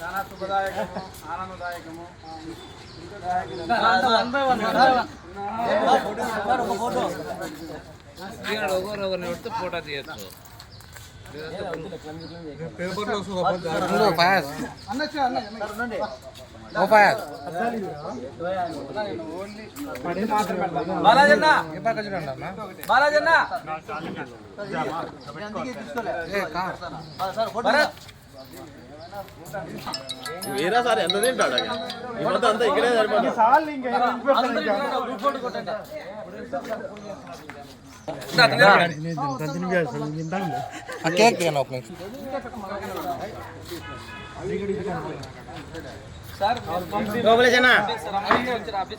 చాలా శుభదాయకము ఆనందదాయకము ఫోటో తీయచ్చు ఒకరిని పెడితే ఫోటో బాలాజన్న. వేరే సార్ ఎంత తింటాడు ఈ మొత్తం అంతా ఇక్కడే సరిపోతుంది. కేక్ నిమిషం. సార్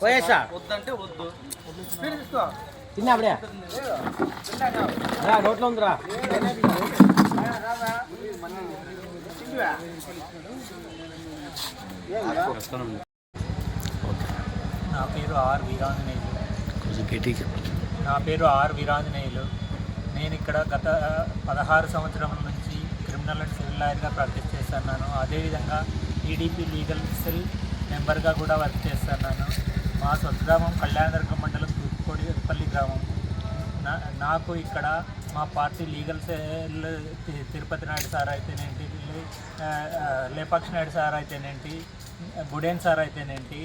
పోయేసా వద్దంటే వద్దు. తిన్నా అప్పుడే? రా నోట్లో ఉందిరా. నా పేరు ఆర్ వీరాంజనేయులు. నా పేరు ఆర్ వీరాంజనేయులు. నేను ఇక్కడ గత పదహారు సంవత్సరముల నుంచి క్రిమినల్ అండ్ సివిల్ లాయర్గా ప్రాక్టీస్ చేస్తున్నాను. అదేవిధంగా టీడీపీ లీగల్ సెల్ మెంబర్గా కూడా వర్క్ చేస్తున్నాను. మా స్వగ్రామం కళ్యాణదుర్గం మండలం తూర్పుకోడిపల్లి గ్రామం. నా నాకు ఇక్కడ మా పార్టీ లీగల్ సెల్ తి- తిరుపతి నాయుడు సార్ అయితేనేంటి లేపాక్షి నాయుడు సార్ అయితేనేంటి బుడేన్ సార్ అయితేనేంటి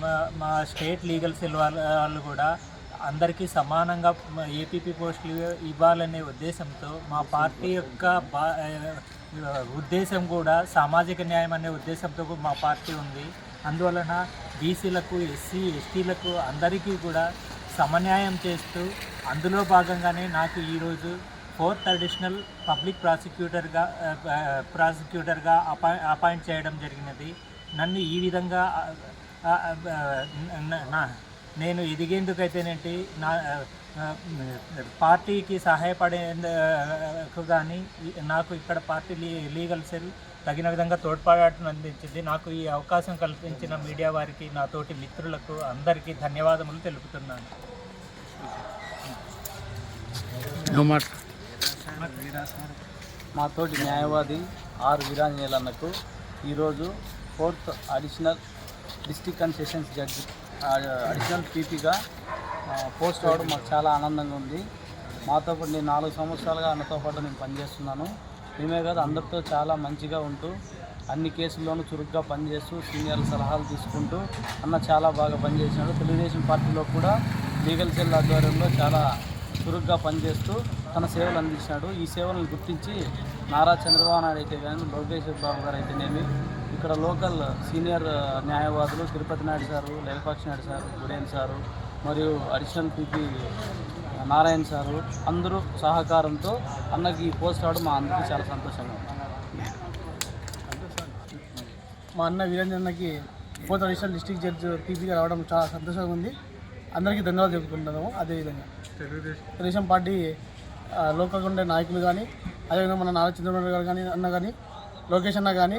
మా మా స్టేట్ లీగల్ సెల్ వాళ్ళ వాళ్ళు కూడా అందరికీ సమానంగా ఏపీపీ పోస్టులు ఇవ్వాలనే ఉద్దేశంతో మా పార్టీ యొక్క బా ఉద్దేశం కూడా సామాజిక న్యాయం అనే ఉద్దేశంతో మా పార్టీ ఉంది. అందువలన బీసీలకు ఎస్సీ ఎస్టీలకు అందరికీ కూడా సమన్యాయం చేస్తూ అందులో భాగంగానే నాకు ఈరోజు ఫోర్త్ అడిషనల్ పబ్లిక్ ప్రాసిక్యూటర్గా ప్రాసిక్యూటర్గా అపాయి అపాయింట్ చేయడం జరిగినది. నన్ను ఈ విధంగా నా నేను ఎదిగేందుకైతేనేంటి నా పార్టీకి సహాయపడేందుకు కానీ నాకు ఇక్కడ పార్టీ లీ లీగల్ సెల్ తగిన విధంగా తోడ్పాటును అందించింది. నాకు ఈ అవకాశం కల్పించిన మీడియా వారికి నా తోటి మిత్రులకు అందరికీ ధన్యవాదములు తెలుపుతున్నాను. మా తోటి న్యాయవాది ఆర్ వీరాంజనేయులు అన్నకు ఈరోజు fourth additional district and sessions judge additional పీపీగా post అవడం మాకు చాలా ఆనందంగా ఉంది. మాతో పాటు నేను నాలుగు సంవత్సరాలుగా అన్నతో పాటు నేను పనిచేస్తున్నాను. మేమే కాదు అందరితో చాలా మంచిగా ఉంటూ అన్ని కేసుల్లోనూ చురుగ్గా పనిచేస్తూ సీనియర్ సలహాలు తీసుకుంటూ అన్న చాలా బాగా పనిచేసినాడు. తెలుగుదేశం పార్టీలో కూడా లీగల్ సెల్ ఆధ్వర్యంలో చాలా చురుగ్గా పనిచేస్తూ తన సేవలు అందించినాడు. ఈ సేవలను గుర్తించి నారా చంద్రబాబు నాయుడు అయితే కానీ లోకేష్ బాబు గారు అయితేనేమి ఇక్కడ లోకల్ సీనియర్ న్యాయవాదులు తిరుపతి నాయుడు సారు లేపాక్షి నాయుడు సారు గుడేన్ సారు మరియు అడిషనల్ పీపీ నారాయణ సారు అందరూ సహకారంతో అన్నకి ఈ పోస్ట్ రావడం మా అందరికీ చాలా సంతోషంగా మా అన్న వీరేంద్రన్నకి ఫోర్త్ అడిషనల్ డిస్ట్రిక్ట్ జడ్జ్ పీపీగా రావడం చాలా సంతోషంగా ఉంది. అందరికీ ధన్యవాదాలు చెప్పుకుంటున్నాము అదేవిధంగా తెలుగుదేశం పార్టీ లోకల్గా ఉండే నాయకులు కానీ అదేవిధంగా మన నారా చంద్రబాబు గారు కానీ అన్న కానీ లోకేష్ అన్న కానీ